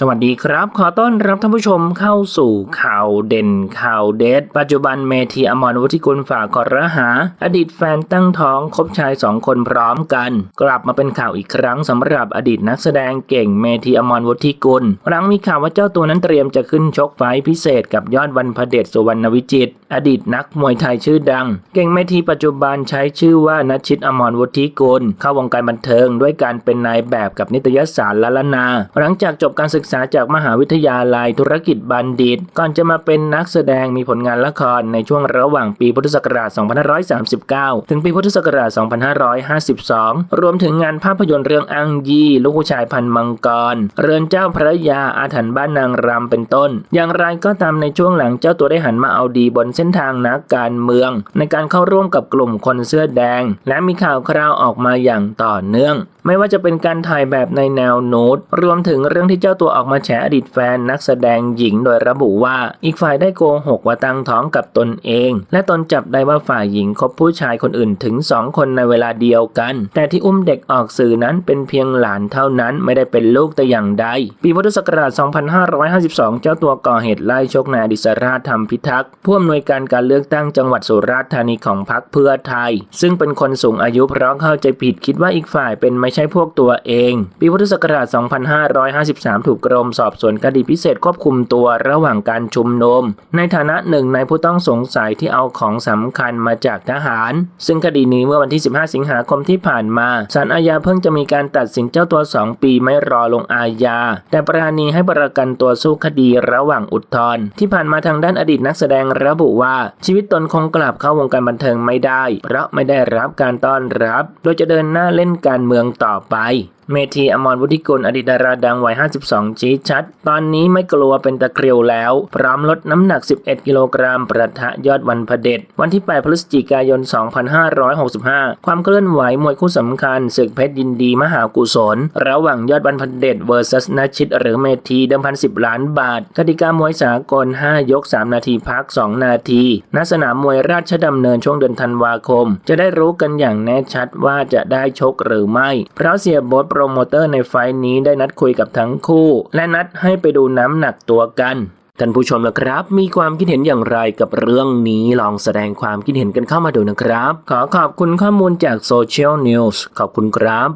สวัสดีครับ ขอต้อนรับท่านผู้ชมเข้าสู่ข่าวเด่นข่าวเด็ดปัจจุบันเมธีอมรวุฒิกุลฝากกระหา อดีตแฟนตั้งท้องคบชายสองคนพร้อมกัน กลับมาเป็นข่าวอีกครั้งสำหรับอดีตนักแสดงเก่งเมธีอมรวุฒิกุลหลังมีข่าวว่าเจ้าตัวนั้นเตรียมจะขึ้นชกไฟพิเศษกับยอดวันพเดชสุวรรณวิจิต อดีตนักมวยไทยชื่อดัง เก่งเมธีปัจจุบันใช้ชื่อว่านัชชิตอมรวุฒิกุลเข้าวงการบันเทิงด้วยการเป็นนายแบบกับนิตยสารละละนา หลังจากจบการศึกกษาจากมหาวิทยาลัยธุรกิจบัณฑิต ก่อนจะมาเป็นนักแสดงมีผลงานละครในช่วงระหว่างปีพุทธศักราช 2539 ถึงปีพุทธศักราช 2552 รวมถึงงานภาพยนตร์เรื่องอังยี่ลูกผู้ชายพันมังกร เรือนเจ้าพระยาอาถรรพ์บ้านนางรำเป็นต้น อย่างไรก็ตามในช่วงหลังเจ้าตัวได้หันมาเอาดีบนเส้นทางนักการเมือง ในการเข้าร่วมกับกลุ่มคนเสื้อแดง และมีข่าวคราวออกมาอย่างต่อเนื่อง ไม่ว่าจะเป็นการถ่ายแบบในแนวโน้ตรวมถึงเรื่องที่เจ้าตัวออกมาแฉอดีตแฟนนักแสดงหญิงโดยระบุว่า อีกฝ่ายได้โกหกว่าตั้งท้องกับตนเอง และตนจับได้ว่าฝ่ายหญิงคบผู้ชายคนอื่นถึงสองคนในเวลาเดียวกัน แต่ที่อุ้มเด็กออกสื่อนั้นเป็นเพียงหลานเท่านั้นไม่ได้เป็นลูกแต่อย่างใด ปีพุทธศักราช 2552 เจ้าตัวก่อเหตุไล่ชกนายอดิศราธรรมพิทักษ์ผู้อำนวยการการเลือกตั้งจังหวัดสุราษฎร์ธานีของพรรคเพื่อไทย ซึ่งเป็นคนสูงอายุเพราะเข้าใจผิดคิดว่าอีกฝ่ายเป็นไม่ใช่พวกตัวเอง ปีพุทธศักราช 2553 ถูกกรมสอบสวนคดีพิเศษควบคุมตัวระหว่างการชุมนุม ในฐานะหนึ่งในผู้ต้องสงสัยที่เอาของสำคัญมาจากทหาร ซึ่งคดีนี้เมื่อวันที่ 15 สิงหาคมที่ผ่านมาศาลอาญาเพิ่งจะมีการตัดสินเจ้าตัว 2 ปีไม่รอลงอาญา แต่ปราณีให้ประกันตัวสู้คดีระหว่างอุทธรณ์ที่ผ่านมาทางด้านอดีตนักแสดงระบุว่าชีวิตตนคงกลับเข้าวงการบันเทิงไม่ได้ เพราะไม่ได้รับการต้อนรับ โดยจะเดินหน้าเล่นการเมืองต่อไป เมธีอมรวุฒิกุลอดีตดาราดังวัย 52 ชี้ชัด ตอนนี้ไม่กลัวเป็นตะคริวแล้ว พร้อมลดน้ำหนัก 11 กิโลกรัม ประทะยอดวันพเดชวันที่ 8 พฤศจิกายน 2565 ความเคลื่อนไหวมวยคู่สำคัญศึกเพชรยินดีมหากุศล ระหว่างยอดวันพเดช vs นชิต หรือเมธีเดิมพันสิบล้านบาท กติกามวยสากล 5 ยก 3 นาทีพัก 2 นาที ณ สนามมวยราชดำเนินช่วงเดือนธันวาคม จะได้รู้กันอย่างแน่ชัดว่าจะได้ชกหรือไม่ เพราะเสียบทรโมเตอร์ในไฟล์นี้ได้นัดคุยกับทั้งคู่ และนัดให้ไปดูน้ำหนักตัวกันท่านผู้ชมละครับ มีความคิดเห็นอย่างไรกับเรื่องนี้ลองแสดงความคิดเห็นกันเข้ามาดูนะครับ ขอขอบคุณข้อมูลจากโซเชียลนิวส์ขอบคุณครับ